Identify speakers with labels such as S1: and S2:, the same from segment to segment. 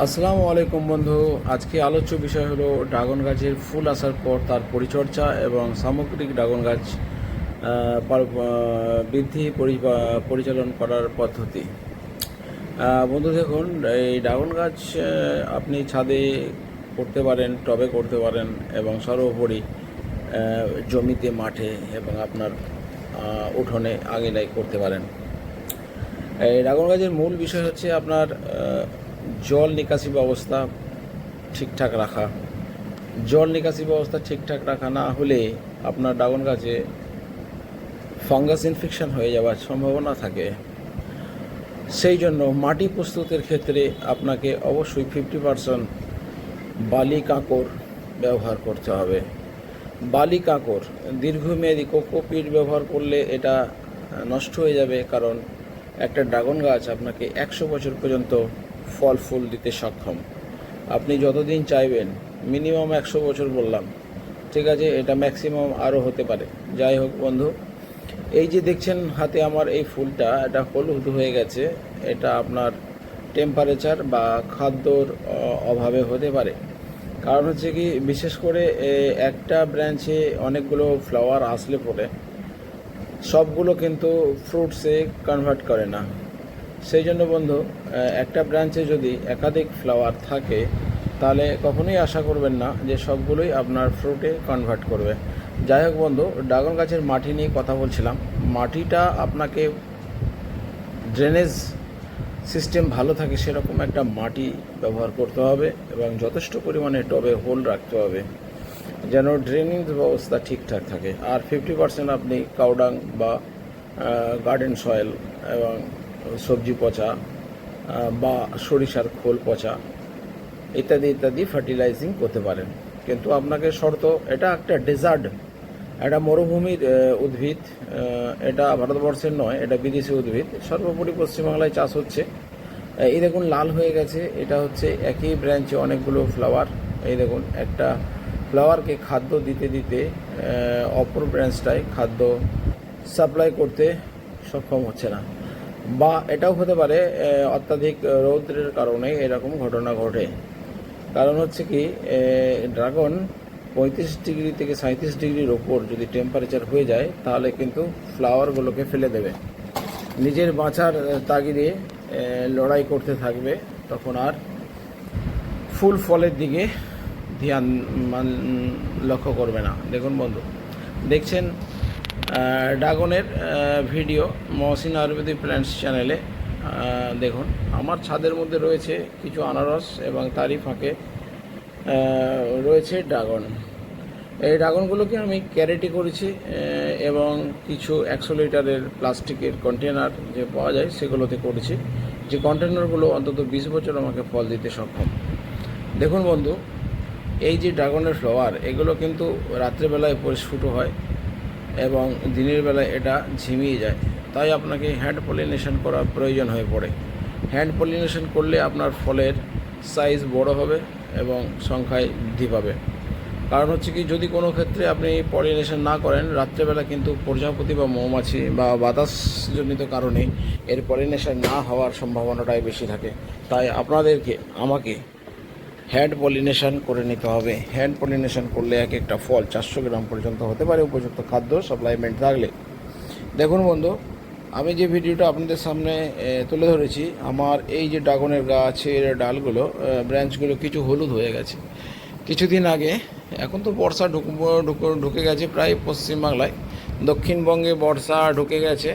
S1: আসসালামু আলাইকুম বন্ধু। আজকে আলোচ্য বিষয় হলো ড্রাগন গাছের ফুল আসার পর তার পরিচর্যা এবং সামগ্রিক ড্রাগন গাছ বৃদ্ধি পরি- পরিচালন করার পদ্ধতি। বন্ধু দেখুন, এই ড্রাগন গাছ আপনি ছাদে করতে পারেন, টবে করতে পারেন এবং সর্বোপরি জমিতে, মাঠে এবং আপনার উঠোনে, আঙিনায় করতে পারেন। এই ড্রাগন গাছের মূল বিষয় হচ্ছে আপনার জল নিকাশি ব্যবস্থা ঠিকঠাক রাখা। জল নিকাশি ব্যবস্থা ঠিকঠাক রাখা না হলে আপনার ড্রাগন গাছে ফাঙ্গাস ইনফেকশন হয়ে যাওয়ার সম্ভাবনা থাকে। সেই জন্য মাটি প্রস্তুতের ক্ষেত্রে আপনাকে অবশ্যই ফিফটি পারসেন্ট বালি কাঁকর ব্যবহার করতে হবে। বালি কাঁকর দীর্ঘমেয়াদী কোকোপিট ব্যবহার করলে এটা নষ্ট হয়ে যাবে কারণ একটা ড্রাগন গাছ আপনাকে একশো বছর পর্যন্ত ফল ফুল দিতে সক্ষম। আপনি যতদিন চাইবেন, মিনিমাম একশো বছর বললাম। ঠিক আছে, এটা ম্যাক্সিমাম আরও হতে পারে। যাই হোক বন্ধু, এই যে দেখছেন হাতে আমার এই ফুলটা, এটা হলুদ হয়ে গেছে। এটা আপনার টেম্পারেচার বা খাদ্যর অভাবে হতে পারে। কারণ হচ্ছে কি, বিশেষ করে একটা ব্রাঞ্চে অনেকগুলো ফ্লাওয়ার আসলে পরে সবগুলো কিন্তু ফ্রুটসে কনভার্ট করে না। সেই জন্য বন্ধু একটা ব্রাঞ্চে যদি একাধিক ফ্লাওয়ার থাকে, তাহলে কখনোই আশা করবেন না যে সবগুলোই আপনার ফ্রুটে কনভার্ট করবে। যাই হোক বন্ধু ড্রাগন গাছের মাটি নিয়ে কথা বলছিলাম। মাটিটা আপনাকে ড্রেনেজ সিস্টেম ভালো থাকে সেরকম একটা মাটি ব্যবহার করতে হবে এবং যথেষ্ট পরিমাণে টবে হোল রাখতে হবে যেন ড্রেনিং ব্যবস্থা ঠিকঠাক থাকে। আর ফিফটি পার্সেন্ট আপনি কাউডাং বা গার্ডেন সয়েল এবং সবজি পচা বা সরিষার খোল, পচা ইত্যাদি ইত্যাদি ফার্টিলাইজিং করতে পারেন। কিন্তু আপনাকে শর্ত, এটা একটা ডেজার্ট এটা মরুভূমির উদ্ভিদ এটা ভারতবর্ষের নয়, এটা বিদেশি উদ্ভিদ। সর্বোপরি পশ্চিমবাংলায় চাষ হচ্ছে। এই দেখুন লাল হয়ে গেছে, এটা হচ্ছে একই ব্রাঞ্চে অনেকগুলো ফ্লাওয়ার এই দেখুন, একটা ফ্লাওয়ারকে খাদ্য দিতে দিতে অপর ব্রাঞ্চটায় খাদ্য সাপ্লাই করতে সক্ষম হচ্ছে না। বা এটাও হতে পারে অত্যাধিক রৌদ্রের কারণে এরকম ঘটনা ঘটে। কারণ হচ্ছে কি ড্রাগন পঁয়ত্রিশ ডিগ্রি থেকে সাঁত্রিশ ডিগ্রির ওপর যদি টেম্পারেচার হয়ে যায়, তাহলে কিন্তু ফ্লাওয়ারগুলোকে ফেলে দেবে। নিজের বাঁচার তাগিদে লড়াই করতে থাকবে, তখন আর ফুল ফলের দিকে ধ্যান, মান- লক্ষ্য করবে না। দেখুন বন্ধু, দেখছেন ড্রাগনের ভিডিও মহসিন আয়ুর্বেদিক প্ল্যান্টস চ্যানেলে দেখুন। আমার ছাদের মধ্যে রয়েছে কিছু আনারস এবং তারই ফাঁকে রয়েছে ড্রাগন। এই ড্রাগনগুলোকে আমি ক্যারেটি করেছি এবং কিছু একশো লিটারের প্লাস্টিকের কন্টেনার যে পাওয়া যায় সেগুলোতে করেছি। যে কন্টেনারগুলো অন্তত বিশ বছর আমাকে ফল দিতে সক্ষম। দেখুন বন্ধু, এই যে ড্রাগনের ফ্লাওয়ার, এগুলো কিন্তু রাত্রেবেলায় পরিস্ফুট হয়। এবং দিনের বেলায় এটা ঝিমিয়ে যায়। তাই আপনাকে হ্যান্ড পলিনেশন করা প্রয়োজন হয়ে পড়ে। হ্যান্ড পলিনেশন করলে আপনার ফলের সাইজ বড় হবে এবং সংখ্যায় বৃদ্ধি পাবে। কারণ হচ্ছে কি, যদি কোনো ক্ষেত্রে আপনি পলিনেশন না করেন, রাত্রেবেলা কিন্তু প্রজাপতি বা মৌমাছি বা বাতাসজনিত কারণে এর পলিনেশন না হওয়ার সম্ভাবনাটাই বেশি থাকে। তাই আপনাদেরকে, আমাকে হ্যান্ড পলিনেশন করে নিতে হবে। হ্যান্ড পলিনেশন করলে এক একটা ফল চারশো গ্রাম পর্যন্ত হতে পারে উপযুক্ত খাদ্য সাপ্লাইমেন্ট থাকলে। দেখুন বন্ধু, আমি যে ভিডিওটা আপনাদের সামনে তুলে ধরেছি, আমার এই যে ড্রাগনের গাছের ডালগুলো ব্রাঞ্চগুলো কিছু হলুদ হয়ে গেছে। কিছুদিন আগে, এখন তো বর্ষা ঢুক, ঢুকে ঢুকে গেছে প্রায় পশ্চিমবাংলায় দক্ষিণবঙ্গে বর্ষা ঢুকে গেছে।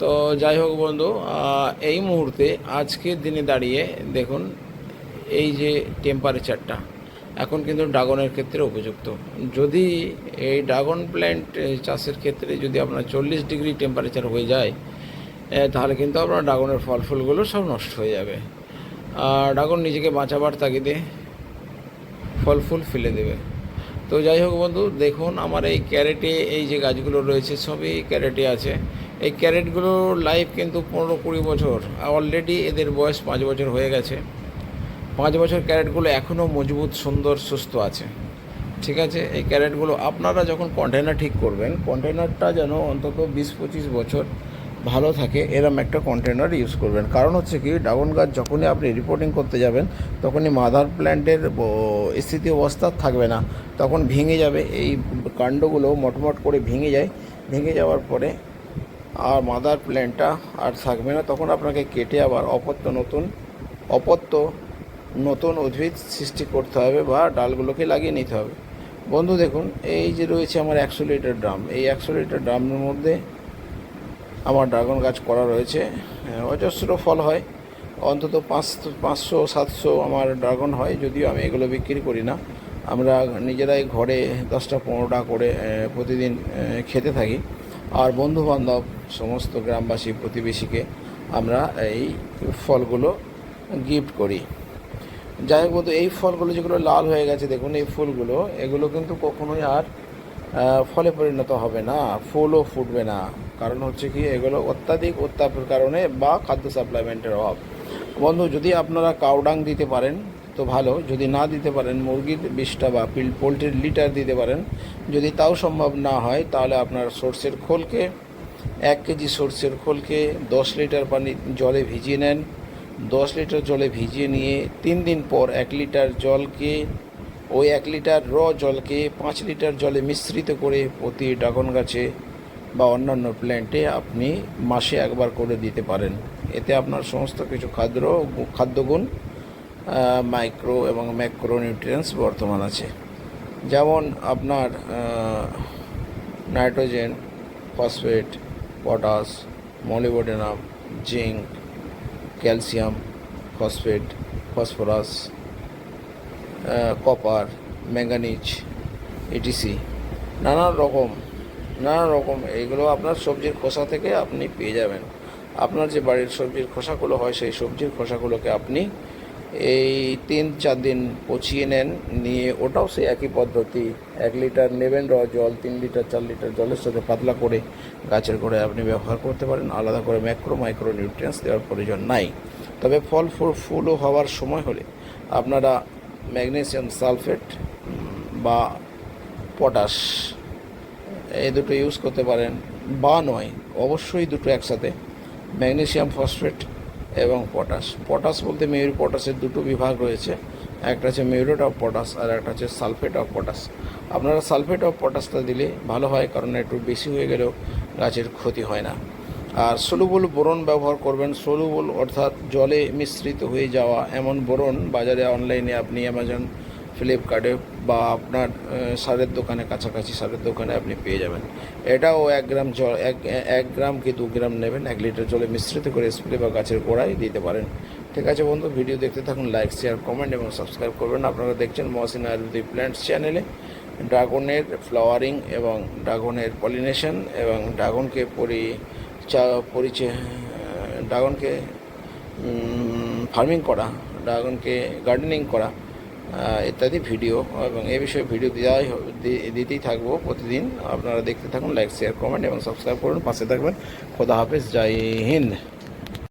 S1: তো যাই হোক বন্ধু এই মুহূর্তে আজকের দিনে দাঁড়িয়ে দেখুন এই যে টেম্পারেচারটা এখন কিন্তু ড্রাগনের ক্ষেত্রে উপযুক্ত। যদি এই ড্রাগন প্ল্যান্ট চাষের ক্ষেত্রে যদি আপনার চল্লিশ ডিগ্রি টেম্পারেচার হয়ে যায় তাহলে কিন্তু আপনার ড্রাগনের ফল ফুলগুলো সব নষ্ট হয়ে যাবে। আর ড্রাগন নিজেকে বাঁচাবার তাগিদে ফল ফুল ফেলে দেবে। তো যাই হোক বন্ধু, দেখুন আমার এই ক্যারেটে এই যে গাছগুলো রয়েছে, সবই ক্যারেটে আছে। এই ক্যারেটগুলোর লাইফ কিন্তু পনেরো কুড়ি বছর অলরেডি এদের বয়স পাঁচ বছর হয়ে গেছে। পাঁচ বছর ক্যারেটগুলো এখনও মজবুত, সুন্দর, সুস্থ আছে। ঠিক আছে? এই ক্যারেটগুলো আপনারা যখন কন্টেনার ঠিক করবেন কন্টেনারটা যেন অন্তত বিশ পঁচিশ বছর ভালো থাকে, এরম একটা কন্টেনার ইউজ করবেন। কারণ হচ্ছে কি, ড্রাগন গাছ যখনই আপনি রিপোর্টিং করতে যাবেন, তখনই মাদার প্ল্যান্টের স্থিতি অবস্থা থাকবে না। তখন ভেঙে যাবে, এই কাণ্ডগুলো মটমট করে ভেঙে যায়। ভেঙে যাওয়ার পরে আর মাদার প্ল্যান্টটা আর থাকবে না। তখন আপনাকে কেটে আবার অপত্য নতুন, অপত্য নতুন উদ্ভিদ সৃষ্টি করতে হবে বা ডালগুলোকে লাগিয়ে নিতে হবে। বন্ধু দেখুন এই যে রয়েছে আমার একশো লিটার ড্রাম এই একশো লিটার ড্রামের মধ্যে আমার ড্রাগন গাছ করা রয়েছে। হ্যাঁ, অজস্র ফল হয়। অন্তত পাঁচ পাঁচশো সাতশো আমার ড্রাগন হয় যদিও আমি এগুলো বিক্রি করি না। আমরা নিজেরাই ঘরে দশটা পনেরোটা করে প্রতিদিন খেতে থাকি। আর বন্ধু বান্ধব সমস্ত গ্রামবাসী প্রতিবেশীকে আমরা এই ফলগুলো গিফট করি। যাই হোক বন্ধু, এই ফলগুলো যেগুলো লাল হয়ে গেছে, দেখুন এই ফুলগুলো, এগুলো কিন্তু কখনোই আর ফলে পরিণত হবে না, ফুলও ফুটবে না। কারণ হচ্ছে কি, এগুলো অত্যাধিক উত্তাপের কারণে বা খাদ্য সাপ্লাইমেন্টের অভাব। বন্ধু, যদি আপনারা কাউডাং দিতে পারেন, তো ভালো। যদি না দিতে পারেন, মুরগির বিষটা বা পিল, পোলট্রির লিটার দিতে পারেন। যদি তাও সম্ভব না হয়, তাহলে আপনার সর্ষের খোলকে, এক কেজি সর্ষের খোলকে দশ লিটার পানি জলে ভিজিয়ে নেন। দশ লিটার জলে ভিজিয়ে নিয়ে তিন দিন পর এক লিটার জলকে, ওই এক লিটার র জলকে পাঁচ লিটার জলে মিশ্রিত করে প্রতি ড্রাগন গাছে বা অন্যান্য প্ল্যান্টে আপনি মাসে একবার করে দিতে পারেন। এতে আপনার সমস্ত কিছু খাদ্য খাদ্যগুণ মাইক্রো এবং ম্যাক্রো নিউট্রিয়েন্টস বর্তমান আছে। যেমন আপনার nitrogen phosphate potash molybdenum zinc calcium, phosphate, phosphorus copper manganese etc নানা রকম নানা রকম এইগুলো আপনার সবজির খোসা থেকে আপনি পেয়ে যাবেন। আপনার যে বাড়ির সবজির খোসাগুলো হয়, সেই সবজির খোসাগুলোকে আপনি এই তিন চার দিন পচিয়ে নেন, নিয়ে ওটাও সেই একই পদ্ধতি। এক লিটার নেবেন র জল, তিন লিটার, চার লিটার জলের সাথে পাতলা করে গাছের গোড়ায় আপনি ব্যবহার করতে পারেন। আলাদা করে ম্যাক্রো, মাইক্রো নিউট্রিয়েন্টস দেওয়ার প্রয়োজন নাই। তবে ফল ফুল ফুলও হওয়ার সময় হলে আপনারা ম্যাগনেসিয়াম সালফেট বা পটাশ, এই দুটো ইউজ করতে পারেন, বা নয়, অবশ্যই দুটো একসাথে। ম্যাগনেসিয়াম ফসফেট এবং পটাশ। পটাশ বলতে মেয়ুর পটাশের দুটো বিভাগ রয়েছে। একটা হচ্ছে মিউরেট অফ পটাশ আর একটা হচ্ছে সালফেট অফ পটাশ। আপনারা সালফেট অফ পটাশটা দিলে ভালো হয় কারণ একটু বেশি হয়ে গেলেও গাছের ক্ষতি হয় না। আর সলুবল বোরন ব্যবহার করবেন। সলুবল অর্থাৎ জলে মিশ্রিত হয়ে যাওয়া এমন বোরন বাজারে অনলাইনে আপনি অ্যামাজন ফ্লিপকার্টে বা আপনার সারের দোকানে, কাছাকাছি সারের দোকানে আপনি পেয়ে যাবেন। এটাও এক গ্রাম জল, এক এক গ্রাম কি দু গ্রাম নেবেন, এক লিটার জলে মিশ্রিত করে স্প্রে বা গাছের গোড়ায় দিতে পারেন। ঠিক আছে বন্ধু, ভিডিও দেখতে থাকুন লাইক শেয়ার কমেন্ট এবং সাবস্ক্রাইব করবেন। আপনারা দেখছেন মহসিন আয়ুর্বেদিক প্ল্যান্টস চ্যানেলে ড্রাগনের ফ্লাওয়ারিং এবং ড্রাগনের পলিনেশন এবং ড্রাগনকে পরি, চা পরিচয় ড্রাগনকে ফার্মিং করা, ড্রাগনকে গার্ডেনিং করা। ইত্যাদি ভিডিও এবং এ বিষয়ে ভিডিও দেওয়াই দিতেই থাকব প্রতিদিন। আপনারা দেখতে থাকুন লাইক শেয়ার কমেন্ট এবং সাবস্ক্রাইব করুন। পাশে থাকবেন। খোদা হাফেজ। জয় হিন্দ।